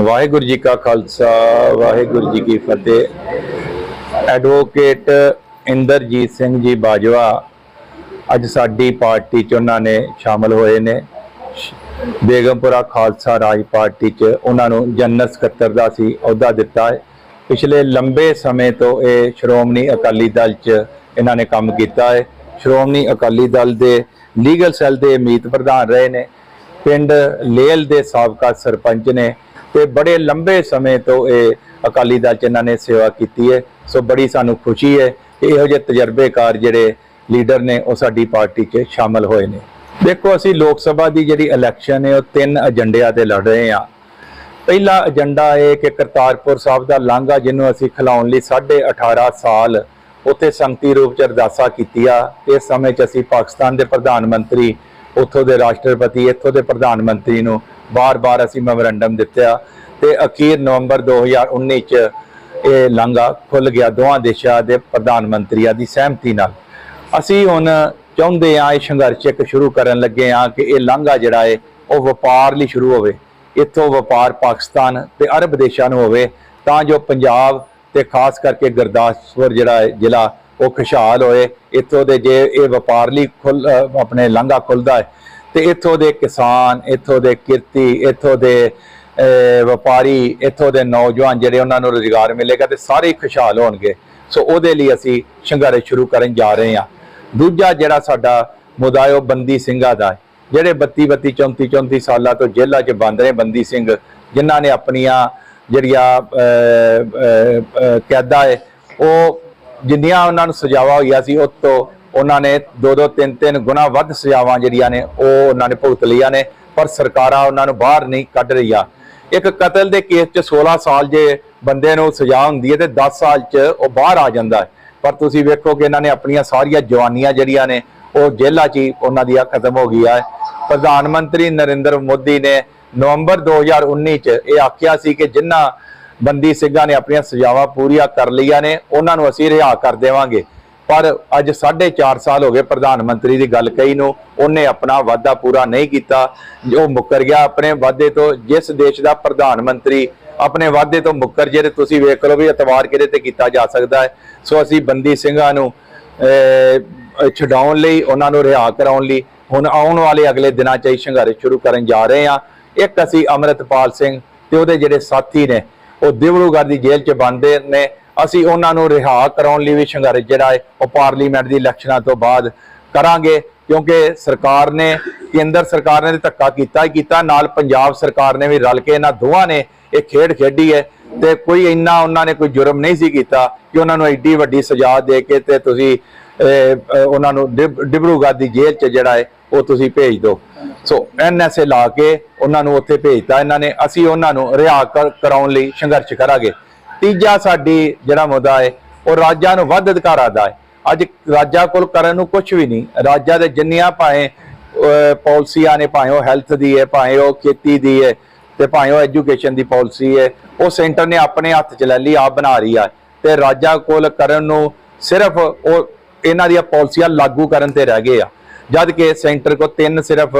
ਵਾਹਿਗੁਰੂ ਜੀ ਕਾ ਖਾਲਸਾ, ਵਾਹਿਗੁਰੂ ਜੀ ਕੀ ਫਤਿਹ। ਐਡਵੋਕੇਟ ਇੰਦਰਜੀਤ ਸਿੰਘ ਜੀ ਬਾਜਵਾ ਅੱਜ ਸਾਡੀ ਪਾਰਟੀ ਚ ਉਹਨਾਂ ਨੇ ਸ਼ਾਮਲ ਹੋਏ ਨੇ। ਬੇਗਮਪੁਰਾ ਖਾਲਸਾ ਰਾਜ ਪਾਰਟੀ ਚ ਉਹਨਾਂ ਨੂੰ ਜਨਰਲ ਸਕੱਤਰ ਦਾ ਸੀ, ਅਹੁਦਾ ਦਿੱਤਾ ਹੈ। ਪਿਛਲੇ ਲੰਬੇ ਸਮੇਂ ਤੋਂ ਇਹ ਸ਼੍ਰੋਮਣੀ ਅਕਾਲੀ ਦਲ ਚ ਇਹਨਾਂ ਨੇ ਕੰਮ ਕੀਤਾ ਹੈ। ਸ਼੍ਰੋਮਣੀ ਅਕਾਲੀ ਦਲ ਦੇ ਲੀਗਲ ਸੈੱਲ ਦੇ ਮੀਤ ਪ੍ਰਧਾਨ ਰਹੇ ਨੇ। ਪਿੰਡ ਲੇਲ ਦੇ ਸਾਬਕਾ ਸਰਪੰਚ ਨੇ ਤੇ ਬੜੇ ਲੰਬੇ ਸਮੇਂ ਤੋਂ ਇਹ ਅਕਾਲੀ ਦਲ ਚ ਇਹਨਾਂ ਨੇ ਸੇਵਾ ਕੀਤੀ ਹੈ। ਸੋ ਬੜੀ ਸਾਨੂੰ ਖੁਸ਼ੀ ਹੈ ਕਿ ਇਹੋ ਜਿਹੇ ਤਜਰਬੇਕਾਰ ਜਿਹੜੇ ਲੀਡਰ ਨੇ ਉਹ ਸਾਡੀ ਪਾਰਟੀ 'ਚ ਸ਼ਾਮਲ ਹੋਏ ਨੇ। ਦੇਖੋ, ਅਸੀਂ ਲੋਕ ਸਭਾ ਦੀ ਜਿਹੜੀ ਇਲੈਕਸ਼ਨ ਹੈ, ਉਹ ਤਿੰਨ ਏਜੰਡਿਆਂ ਤੇ ਲੜ ਰਹੇ ਹਾਂ। ਪਹਿਲਾ ਏਜੰਡਾ ਇਹ ਕਿ ਕਰਤਾਰਪੁਰ ਸਾਹਿਬ ਦਾ ਲਾਂਘਾ, ਜਿਹਨੂੰ ਅਸੀਂ ਖਿਲਾਉਣ ਲਈ 18.5 ਸਾਲ ਉੱਥੇ ਸੰਗਤੀ ਰੂਪ ਚ ਅਰਦਾਸਾ ਆ ਇਸ ਸਮੇਂ 'ਚ ਅਸੀਂ ਪਾਕਿਸਤਾਨ ਦੇ ਪ੍ਰਧਾਨ ਮੰਤਰੀ ਉੱਥੋਂ ਦੇ ਰਾਸ਼ਟਰਪਤੀ, ਇੱਥੋਂ ਦੇ ਪ੍ਰਧਾਨ ਮੰਤਰੀ ਨੂੰ ਬਾਰ-ਬਾਰ ਅਸੀਂ ਮੈਮੋਰੰਡਮ ਦਿੱਤਾ ਤੇ ਅਖੀਰ ਨਵੰਬਰ 2019 ਚ ਇਹ ਲਾਂਘਾ ਖੁੱਲ ਗਿਆ, ਦੋਵਾਂ ਦੇਸ਼ਾਂ ਦੇ ਪ੍ਰਧਾਨ ਮੰਤਰੀਆਂ ਦੀ ਸਹਿਮਤੀ ਨਾਲ। ਅਸੀਂ ਹੁਣ ਚਾਹੁੰਦੇ ਹਾਂ ਇਹ ਸੰਘਰਸ਼ ਇੱਕ ਸ਼ੁਰੂ ਕਰਨ ਲੱਗੇ ਹਾਂ ਕਿ ਇਹ ਲਾਂਘਾ ਜਿਹੜਾ ਹੈ, ਉਹ ਵਪਾਰ ਲਈ ਸ਼ੁਰੂ ਹੋਵੇ। ਇੱਥੋਂ ਵਪਾਰ ਪਾਕਿਸਤਾਨ ਤੇ ਅਰਬ ਦੇਸ਼ਾਂ ਨੂੰ ਹੋਵੇ, ਤਾਂ ਜੋ ਪੰਜਾਬ ਤੇ ਖਾਸ ਕਰਕੇ ਗੁਰਦਾਸਪੁਰ ਜਿਹੜਾ ਹੈ, ਜ਼ਿਲ੍ਹਾ ਉਹ ਖੁਸ਼ਹਾਲ ਹੋਏ ਇੱਥੋਂ ਦੇ ਜੇ ਇਹ ਵਪਾਰ ਲਈ ਖੁੱਲ ਆਪਣੇ ਲਾਂਘਾ ਖੁੱਲਦਾ ਹੈ ਤੇ ਇੱਥੋਂ ਦੇ ਕਿਸਾਨ ਇੱਥੋਂ ਦੇ ਕਿਰਤੀ ਇੱਥੋਂ ਦੇ ਵਪਾਰੀ ਇੱਥੋਂ ਦੇ ਨੌਜਵਾਨ ਜਿਹੜੇ ਉਹਨਾਂ ਨੂੰ ਰੋਜ਼ਗਾਰ ਮਿਲੇਗਾ ਤੇ ਸਾਰੇ ਖੁਸ਼ਹਾਲ ਹੋਣਗੇ। ਸੋ ਉਹਦੇ ਲਈ ਅਸੀਂ ਸੰਘਰਸ਼ ਸ਼ੁਰੂ ਕਰਨ ਜਾ ਰਹੇ ਹਾਂ। ਦੂਜਾ ਜਿਹੜਾ ਸਾਡਾ ਮੁੱਦਾ ਹੈ ਉਹ ਬੰਦੀ ਸਿੰਘਾਂ ਦਾ ਜਿਹੜੇ 32 32 34 34 ਸਾਲਾਂ ਤੋਂ ਜੇਲ੍ਹਾਂ 'ਚ ਬੰਦ ਰਹੇ ਬੰਦੀ ਸਿੰਘ ਜਿਨ੍ਹਾਂ ਨੇ ਆਪਣੀਆਂ ਜਿਹੜੀਆਂ ਅਹ, ਕੈਦਾਂ ਹੈ ਉਹ ਜਿੰਨੀਆਂ ਉਹਨਾਂ ਨੂੰ ਸਜ਼ਾਵਾਂ ਹੋਈਆਂ ਸੀ, ਉਹ ਤੋਂ ਉਹਨਾਂ ਨੇ ਦੋ ਦੋ, ਤਿੰਨ ਤਿੰਨ ਗੁਣਾ ਵੱਧ ਸਜ਼ਾਵਾਂ ਜਿਹੜੀਆਂ ਨੇ, ਉਹ ਉਹਨਾਂ ਨੇ ਭੁਗਤ ਲਈਆਂ ਨੇ, ਪਰ ਸਰਕਾਰਾਂ ਉਹਨਾਂ ਨੂੰ ਬਾਹਰ ਨਹੀਂ ਕੱਢ ਰਹੀਆਂ। ਇੱਕ ਕਤਲ ਦੇ ਕੇਸ 'ਚ 16 ਸਾਲ ਜੇ ਬੰਦੇ ਨੂੰ ਸਜ਼ਾ ਹੁੰਦੀ ਹੈ ਤੇ 10 ਸਾਲ 'ਚ ਉਹ ਬਾਹਰ ਆ ਜਾਂਦਾ ਪਰ ਤੁਸੀਂ ਵੇਖੋ ਕਿ ਇਹਨਾਂ ਨੇ ਆਪਣੀਆਂ ਸਾਰੀਆਂ ਜਵਾਨੀਆਂ ਜਿਹੜੀਆਂ ਨੇ, ਉਹ ਜੇਲ੍ਹਾਂ 'ਚ ਹੀ ਉਹਨਾਂ ਦੀਆਂ ਖਤਮ ਹੋ ਗਈਆਂ ਹੈ। ਪ੍ਰਧਾਨ ਮੰਤਰੀ ਨਰਿੰਦਰ ਮੋਦੀ ਨੇ ਨਵੰਬਰ 2019 'ਚ ਇਹ ਆਖਿਆ ਸੀ ਕਿ ਜਿਨ੍ਹਾਂ ਬੰਦੀ ਸਿੰਘਾਂ ਨੇ ਆਪਣੀਆਂ ਸਜ਼ਾਵਾਂ ਪੂਰੀਆਂ ਕਰ ਲਈਆਂ ਨੇ ਉਹਨਾਂ ਨੂੰ ਅਸੀਂ ਰਿਹਾ ਕਰ ਦੇਵਾਂਗੇ। ਪਰ ਅੱਜ 4.5 ਸਾਲ ਹੋ ਗਏ ਪ੍ਰਧਾਨ ਮੰਤਰੀ ਦੀ ਗੱਲ ਕਹੀ ਨੂੰ ਉਹਨੇ ਆਪਣਾ ਵਾਅਦਾ ਪੂਰਾ ਨਹੀਂ ਕੀਤਾ। ਜੋ ਮੁੱਕਰ ਗਿਆ ਆਪਣੇ ਵਾਅਦੇ ਤੋਂ ਜਿਸ ਦੇਸ਼ ਦਾ ਪ੍ਰਧਾਨ ਮੰਤਰੀ ਆਪਣੇ ਵਾਅਦੇ ਤੋਂ ਮੁੱਕਰ ਜੇ ਤੇ ਤੁਸੀਂ ਵੇਖ ਲਓ ਵੀ ਇਤਵਾਰ ਕਿਹਦੇ ਤੇ ਕੀਤਾ ਜਾ ਸਕਦਾ ਹੈ। ਸੋ ਅਸੀਂ ਬੰਦੀ ਸਿੰਘਾਂ ਨੂੰ ਅਹ, ਛਡਾਉਣ ਲਈ ਉਹਨਾਂ ਨੂੰ ਰਿਹਾ ਕਰਾਉਣ ਲਈ ਹੁਣ ਆਉਣ ਵਾਲੇ ਅਗਲੇ ਦਿਨਾਂ 'ਚ ਹੀ ਸੰਘਰਸ਼ ਸ਼ੁਰੂ ਕਰਨ ਜਾ ਰਹੇ ਹਾਂ। ਇੱਕ ਅਸੀਂ ਅਮਰਤਪਾਲ ਸਿੰਘ ਤੇ ਉਹਦੇ ਜਿਹੜੇ ਸਾਥੀ ਨੇ ਉਹ ਦਿਵੜੂਗੜ੍ਹ ਦੀ ਜੇਲ੍ਹ 'ਚ ਬੰਦੇ ਨੇ। ਅਸੀਂ ਉਹਨਾਂ ਨੂੰ ਰਿਹਾ ਕਰਾਉਣ ਲਈ ਵੀ ਸੰਘਰਸ਼ ਜਿਹੜਾ ਹੈ, ਉਹ ਪਾਰਲੀਮੈਂਟ ਦੀ ਇਲੈਕਸ਼ਨਾਂ ਤੋਂ ਬਾਅਦ ਕਰਾਂਗੇ, ਕਿਉਂਕਿ ਸਰਕਾਰ ਨੇ, ਕੇਂਦਰ ਸਰਕਾਰ ਨੇ ਤਾਂ ਧੱਕਾ ਕੀਤਾ ਹੀ ਕੀਤਾ। ਨਾਲ ਪੰਜਾਬ ਸਰਕਾਰ ਨੇ ਵੀ ਰਲ ਕੇ ਇਹਨਾਂ ਦੋਵਾਂ ਨੇ ਇਹ ਖੇਡ ਖੇਡੀ ਹੈ ਤੇ ਕੋਈ ਇੰਨਾ ਉਹਨਾਂ ਨੇ ਕੋਈ ਜੁਰਮ ਨਹੀਂ ਸੀ ਕੀਤਾ ਕਿ ਉਹਨਾਂ ਨੂੰ ਐਡੀ ਵੱਡੀ ਸਜ਼ਾ ਦੇ ਕੇ ਤੇ ਤੁਸੀਂ ਉਹਨਾਂ ਨੂੰ ਡਿਬ- ਡਿਬਰੂਗੜ੍ਹ ਦੀ ਜੇਲ੍ਹ 'ਚ ਜਿਹੜਾ ਹੈ ਉਹ ਤੁਸੀਂ ਭੇਜ ਦਿਓ ਸੋ ਐਨਐਸਏ ਲਾ ਕੇ ਉਹਨਾਂ ਨੂੰ ਉੱਥੇ ਭੇਜਤਾ ਇਹਨਾਂ ਨੇ। ਅਸੀਂ ਉਹਨਾਂ ਨੂੰ ਰਿਹਾ ਕਰ- ਕਰਾਉਣ ਲਈ ਸੰਘਰਸ਼ ਕਰਾਂਗੇ। ਤੀਜਾ ਸਾਡੀ ਜਿਹੜਾ ਮੁੱਦਾ ਹੈ ਉਹ ਰਾਜਾਂ ਨੂੰ ਵੱਧ ਅਧਿਕਾਰਾਂ ਦਾ ਹੈ ਅੱਜ ਰਾਜਾਂ ਕੋਲ ਕਰਨ ਨੂੰ ਕੁਝ ਵੀ ਨਹੀਂ। ਰਾਜਾਂ ਦੇ ਜਿੰਨੀਆਂ ਭਾਵੇਂ ਅਹ, ਪਾਲਿਸੀਆਂ ਨੇ ਭਾਵੇਂ ਉਹ ਹੈਲਥ ਦੀ ਹੈ ਭਾਵੇਂ ਉਹ ਖੇਤੀ ਦੀ ਹੈ ਤੇ ਭਾਵੇਂ ਉਹ ਐਜੂਕੇਸ਼ਨ ਦੀ ਪਾਲਿਸੀ ਹੈ ਉਹ ਸੈਂਟਰ ਨੇ ਆਪਣੇ ਹੱਥ 'ਚ ਲੈ ਲਈ ਆਪ ਬਣਾ ਰਹੀ ਆ। ਤੇ ਰਾਜਾਂ ਕੋਲ ਕਰਨ ਨੂੰ ਸਿਰਫ ਉਹ ਇਹਨਾਂ ਦੀਆਂ ਪਾਲਿਸੀਆਂ ਲਾਗੂ ਕਰਨ ਤੇ ਰਹਿ ਗਏ ਆ। ਜਦ ਕਿ ਸੈਂਟਰ ਕੋ ਤਿੰਨ ਸਿਰਫ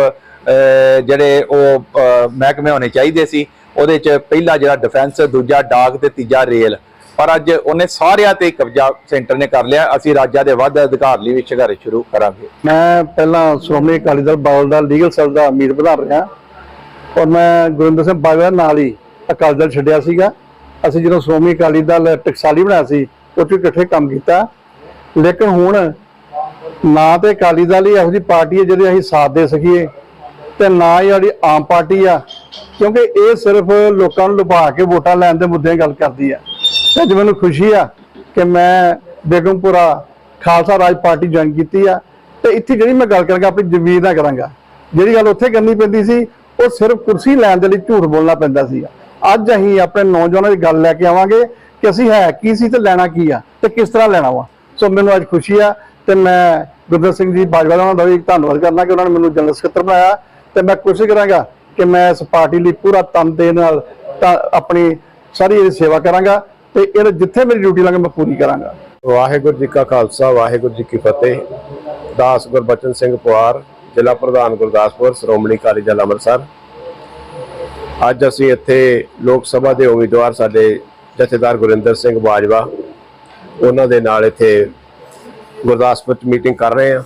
ਜਿਹੜੇ ਉਹ ਮਹਿਕਮੇ ਹੋਣੇ ਚਾਹੀਦੇ ਸੀ, ਉਹਦੇ 'ਚ ਪਹਿਲਾ ਜਿਹੜਾ ਡਿਫੈਂਸ ਦੂਜਾ ਡਾਕ ਤੇ ਤੀਜਾ ਰੇਲ। ਪਰ ਅੱਜ ਉਹਨੇ ਸਾਰਿਆਂ ਤੇ ਕਬਜ਼ਾ ਸੈਂਟਰ ਨੇ ਕਰ ਲਿਆ। ਅਸੀਂ ਰਾਜਾਂ ਦੇ ਵੱਧ ਅਧਿਕਾਰ ਲਈ ਵੀ ਸੰਘਰਸ਼ ਸ਼ੁਰੂ ਕਰਾਂਗੇ। ਮੈਂ ਪਹਿਲਾਂ ਸ਼੍ਰੋਮਣੀ ਅਕਾਲੀ ਦਲ, ਬਾਦਲ ਦਾ ਲੀਗਲ ਸੈੱਲ ਦਾ ਅਮੀਰ ਪ੍ਰਧਾਨ ਰਿਹਾ। ਔਰ ਮੈਂ ਗੁਰਿੰਦਰ ਸਿੰਘ ਬਾਜਵਾ ਨਾਲ ਹੀ ਅਕਾਲੀ ਦਲ ਛੱਡਿਆ ਸੀਗਾ। ਅਸੀਂ ਜਦੋਂ ਸ਼੍ਰੋਮਣੀ ਅਕਾਲੀ ਦਲ ਟਕਸਾਲੀ ਬਣਾਇਆ ਸੀ, ਉੱਥੇ ਇਕੱਠੇ ਕੰਮ ਕੀਤਾ। ਲੇਕਿਨ ਹੁਣ ਨਾ ਤੇ ਅਕਾਲੀ ਦਲ ਹੀ ਇਹੋ ਜਿਹੀ ਪਾਰਟੀ ਹੈ ਜਿਹਦੇ ਅਸੀਂ ਸਾਥ ਦੇ ਸਕੀਏ ਤੇ ਨਾ ਹੀ ਸਾਡੀ ਆਮ ਪਾਰਟੀ ਆ, ਕਿਉਂਕਿ ਇਹ ਸਿਰਫ ਲੋਕਾਂ ਨੂੰ ਲੁਭਾ ਕੇ ਵੋਟਾਂ ਲੈਣ ਦੇ ਮੁੱਦੇ ਗੱਲ ਕਰਦੀ ਆ। ਤੇ ਅੱਜ ਮੈਨੂੰ ਖੁਸ਼ੀ ਆ ਕਿ ਮੈਂ ਬੇਗਮਪੁਰਾ ਖਾਲਸਾ ਰਾਜ ਪਾਰਟੀ ਜੁਆਇਨ ਕੀਤੀ ਆ ਤੇ ਇੱਥੇ ਜਿਹੜੀ ਮੈਂ ਗੱਲ ਕਰਾਂਗਾ, ਆਪਣੀ ਜ਼ਮੀਰ ਨਾਲ ਕਰਾਂਗਾ। ਜਿਹੜੀ ਗੱਲ ਉੱਥੇ ਕਰਨੀ ਪੈਂਦੀ ਸੀ, ਉਹ ਸਿਰਫ ਕੁਰਸੀ ਲੈਣ ਦੇ ਲਈ ਝੂਠ ਬੋਲਣਾ ਪੈਂਦਾ ਸੀ ਅੱਜ ਅਸੀਂ ਆਪਣੇ ਨੌਜਵਾਨਾਂ ਦੀ ਗੱਲ ਲੈ ਕੇ ਆਵਾਂਗੇ ਕਿ ਅਸੀਂ ਹੈ ਕੀ ਸੀ ਤੇ ਲੈਣਾ ਕੀ ਆ ਤੇ ਕਿਸ ਤਰ੍ਹਾਂ ਲੈਣਾ ਵਾ। ਸੋ ਮੈਨੂੰ ਅੱਜ ਖੁਸ਼ੀ ਆ ਤੇ ਮੈਂ ਗੁਰਦਰ ਸਿੰਘ ਜੀ ਬਾਜਵਾ ਦਾ ਉਹਨਾਂ ਦਾ ਵੀ ਧੰਨਵਾਦ ਕਰਨਾ ਕਿ ਉਹਨਾਂ ਨੇ ਮੈਨੂੰ ਜਨਰਲ ਸਕੱਤਰ ਬਣਾਇਆ ਤੇ ਮੈਂ ਕੋਸ਼ਿਸ਼ ਕਰਾਂਗਾ ਕਿ ਮੈਂ ਇਸ ਪਾਰਟੀ ਲਈ ਪੂਰਾ ਤਨ ਦੇ ਨਾਲ ਆਪਣੀ ਸਾਰੀ ਇਹਦੀ ਸੇਵਾ ਕਰਾਂਗਾ ਤੇ ਇਹ ਜਿੱਥੇ ਮੇਰੀ ਡਿਊਟੀ ਲਾਂਗਾ ਮੈਂ ਪੂਰੀ ਕਰਾਂਗਾ। ਵਾਹਿਗੁਰੂ ਜੀ ਕਾ ਖਾਲਸਾ, ਵਾਹਿਗੁਰੂ ਜੀ ਕੀ ਫਤਿਹ। ਦਾਸ ਗੁਰਬਚਨ ਸਿੰਘ ਪੁਆਰ, ਜ਼ਿਲ੍ਹਾ ਪ੍ਰਧਾਨ ਗੁਰਦਾਸਪੁਰ, ਸ਼੍ਰੋਮਣੀ ਅਕਾਲੀ ਦਲ ਅੰਮ੍ਰਿਤਸਰ। ਅੱਜ ਅਸੀਂ ਇੱਥੇ ਲੋਕ ਸਭਾ ਦੇ ਉਮੀਦਵਾਰ ਸਾਡੇ ਜਥੇਦਾਰ ਗੁਰਿੰਦਰ ਸਿੰਘ ਬਾਜਵਾ ਉਹਨਾਂ ਦੇ ਨਾਲ ਇੱਥੇ ਗੁਰਦਾਸਪੁਰ ਚ ਮੀਟਿੰਗ ਕਰ ਰਹੇ ਹਾਂ।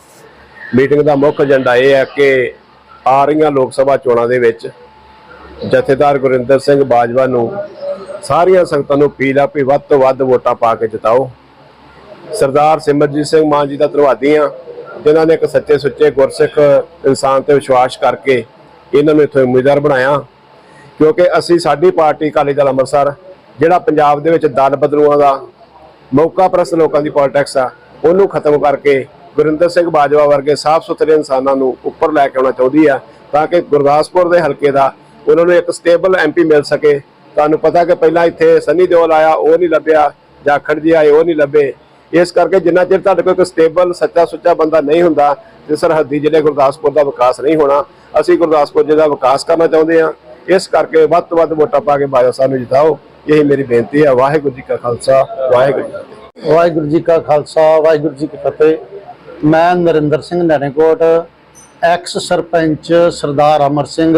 ਮੀਟਿੰਗ ਦਾ ਮੁੱਖ ਏਜੰਡਾ ਇਹ ਹੈ ਕਿ ਆ ਰਹੀਆਂ ਲੋਕ ਸਭਾ ਚੋਣਾਂ ਦੇ ਵਿੱਚ ਜਥੇਦਾਰ ਗੁਰਿੰਦਰ ਸਿੰਘ ਬਾਜਵਾ ਨੂੰ ਸਾਰੀਆਂ ਸੰਗਤਾਂ ਨੂੰ ਅਪੀਲ ਆ ਵੀ ਵੱਧ ਤੋਂ ਵੱਧ ਵੋਟਾਂ ਪਾ ਕੇ ਜਿਤਾਓ। ਸਰਦਾਰ ਸਿਮਰਜੀਤ ਸਿੰਘ ਮਾਨ ਜੀ ਦਾ ਧੰਨਵਾਦੀ ਹਾਂ, ਜਿਨ੍ਹਾਂ ਨੇ ਇੱਕ ਸੱਚੇ ਸੁੱਚੇ ਗੁਰਸਿੱਖ ਇਨਸਾਨ ਤੇ ਵਿਸ਼ਵਾਸ ਕਰਕੇ ਇਹਨਾਂ ਨੂੰ ਇੱਥੇ ਉਮੀਦਵਾਰ ਬਣਾਇਆ। ਕਿਉਂਕਿ ਅਸੀਂ ਸਾਡੀ ਪਾਰਟੀ ਅਕਾਲੀ ਦਲ ਅੰਮ੍ਰਿਤਸਰ, ਜਿਹੜਾ ਪੰਜਾਬ ਦੇ ਵਿੱਚ ਦਲ ਬਦਲੂਆਂ ਦਾ ਮੌਕਾ ਪ੍ਰਸਤ ਲੋਕਾਂ ਦੀ ਪੋਲਿਟਿਕਸ ਆ, ਉਹਨੂੰ ਖਤਮ ਕਰਕੇ ਗੁਰਿੰਦਰ ਸਿੰਘ ਬਾਜਵਾ ਵਰਗੇ ਸਾਫ਼ ਸੁਥਰੇ ਇਨਸਾਨਾਂ ਨੂੰ ਉੱਪਰ ਲੈ ਕੇ ਆਉਣਾ ਚਾਹੁੰਦੀ ਆ, ਤਾਂ ਕਿ ਗੁਰਦਾਸਪੁਰ ਦੇ ਹਲਕੇ ਦਾ ਉਹਨਾਂ ਨੂੰ ਇੱਕ ਸਟੇਬਲ ਐਮਪੀ ਮਿਲ ਸਕੇ। ਤੁਹਾਨੂੰ ਪਤਾ ਕਿ ਪਹਿਲਾਂ ਇੱਥੇ ਸੰਨੀ ਦਿਓਲ ਆਇਆ, ਉਹ ਨਹੀਂ ਲੱਭਿਆ, ਜਾਖੜ ਜੀ ਆਏ, ਉਹ ਨਹੀਂ ਲੱਭੇ। ਇਸ ਕਰਕੇ ਜਿੰਨਾ ਚਿਰ ਤੁਹਾਡੇ ਕੋਲ ਇੱਕ ਸਟੇਬਲ ਸੱਚਾ ਸੁੱਚਾ ਬੰਦਾ ਨਹੀਂ ਹੁੰਦਾ, ਤੇ ਸਰਹੱਦੀ ਜ਼ਿਲ੍ਹੇ ਗੁਰਦਾਸਪੁਰ ਦਾ ਵਿਕਾਸ ਨਹੀਂ ਹੋਣਾ, ਅਸੀਂ ਗੁਰਦਾਸਪੁਰ ਜ਼ਿਲ੍ਹਾ ਵਿਕਾਸ ਕਰਨਾ ਚਾਹੁੰਦੇ ਹਾਂ ਇਸ ਕਰਕੇ ਵੱਧ ਤੋਂ ਵੱਧ ਵੋਟਾਂ ਪਾ ਕੇ ਬਾਜਵਾ ਸਾਹਿਬ ਨੂੰ ਜਿਤਾਓ। ਇਹ ਮੇਰੀ ਬੇਨਤੀ ਹੈ, ਵਾਹਿਗੁਰੂ ਜੀ ਕਾ ਖਾਲਸਾ, ਵਾਹਿਗੁਰੂ ਜੀ ਵਾਹਿਗੁਰੂ ਜੀ ਕਾ ਖਾਲਸਾ, ਵਾਹਿਗੁਰੂ ਜੀ ਕੀ ਫਤਿਹ। ਮੈਂ ਨਰਿੰਦਰ ਸਿੰਘ ਨੈਣੇਕੋਟ ਐਕਸ ਸਰਪੰਚ ਸਰਦਾਰ ਅਮਰ ਸਿੰਘ।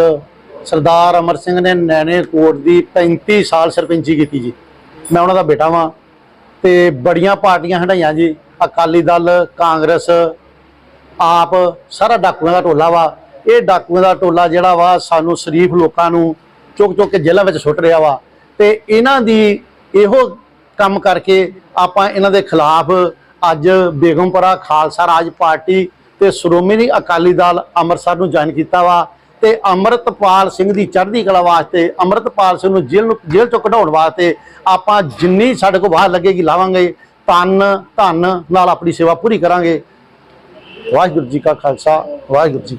ਸਰਦਾਰ ਅਮਰ ਸਿੰਘ ਨੇ ਨੈਣੇਕੋਟ ਦੀ 35 ਸਾਲ ਸਰਪੰਚੀ ਕੀਤੀ ਜੀ। ਮੈਂ ਉਹਨਾਂ ਦਾ ਬੇਟਾ ਵਾਂ ਤੇ ਬੜੀਆਂ ਪਾਰਟੀਆਂ ਹੰਡਾਈਆਂ ਜੀ। ਅਕਾਲੀ ਦਲ, ਕਾਂਗਰਸ, ਆਪ, ਸਾਰਾ ਡਾਕੂਆਂ ਦਾ ਟੋਲਾ ਵਾ। ਇਹ ਡਾਕੂਆਂ ਦਾ ਟੋਲਾ ਜਿਹੜਾ ਵਾ, ਸਾਨੂੰ ਸ਼ਰੀਫ ਲੋਕਾਂ ਨੂੰ ਚੁੱਕ ਚੁੱਕ ਕੇ ਜੇਲ੍ਹਾਂ ਵਿੱਚ ਸੁੱਟ ਰਿਹਾ ਵਾ। ਤੇ ਇਹਨਾਂ ਦੀ ਇਹੋ ਕੰਮ ਕਰਕੇ ਆਪਾਂ ਇਹਨਾਂ ਦੇ ਖਿਲਾਫ ਅੱਜ ਬੇਗਮਪੁਰਾ ਖਾਲਸਾ ਰਾਜ ਪਾਰਟੀ ਤੇ ਸ਼੍ਰੋਮਣੀ ਅਕਾਲੀ ਦਲ ਅੰਮ੍ਰਿਤਸਰ ਨੂੰ ਜੁਆਇਨ ਕੀਤਾ ਵਾ ਤੇ ਅੰਮ੍ਰਿਤਪਾਲ ਸਿੰਘ ਦੀ ਚੜ੍ਹਦੀ ਕਲਾ ਵਾਸਤੇ, ਅੰਮ੍ਰਿਤਪਾਲ ਸਿੰਘ ਨੂੰ ਜੇਲ੍ਹ ਨੂੰ ਜੇਲ੍ਹ ਚੋਂ ਕਢਾਉਣ ਵਾਸਤੇ ਆਪਾਂ ਜਿੰਨੀ ਸਾਡੇ ਕੋਲ ਬਾਹਰ ਲੱਗੇਗੀ ਲਾਵਾਂਗੇ ਤਨ ਧਨ ਨਾਲ ਆਪਣੀ ਸੇਵਾ ਪੂਰੀ ਕਰਾਂਗੇ। ਵਾਹਿਗੁਰੂ ਜੀ ਕਾ ਖਾਲਸਾ, ਵਾਹਿਗੁਰੂ ਜੀ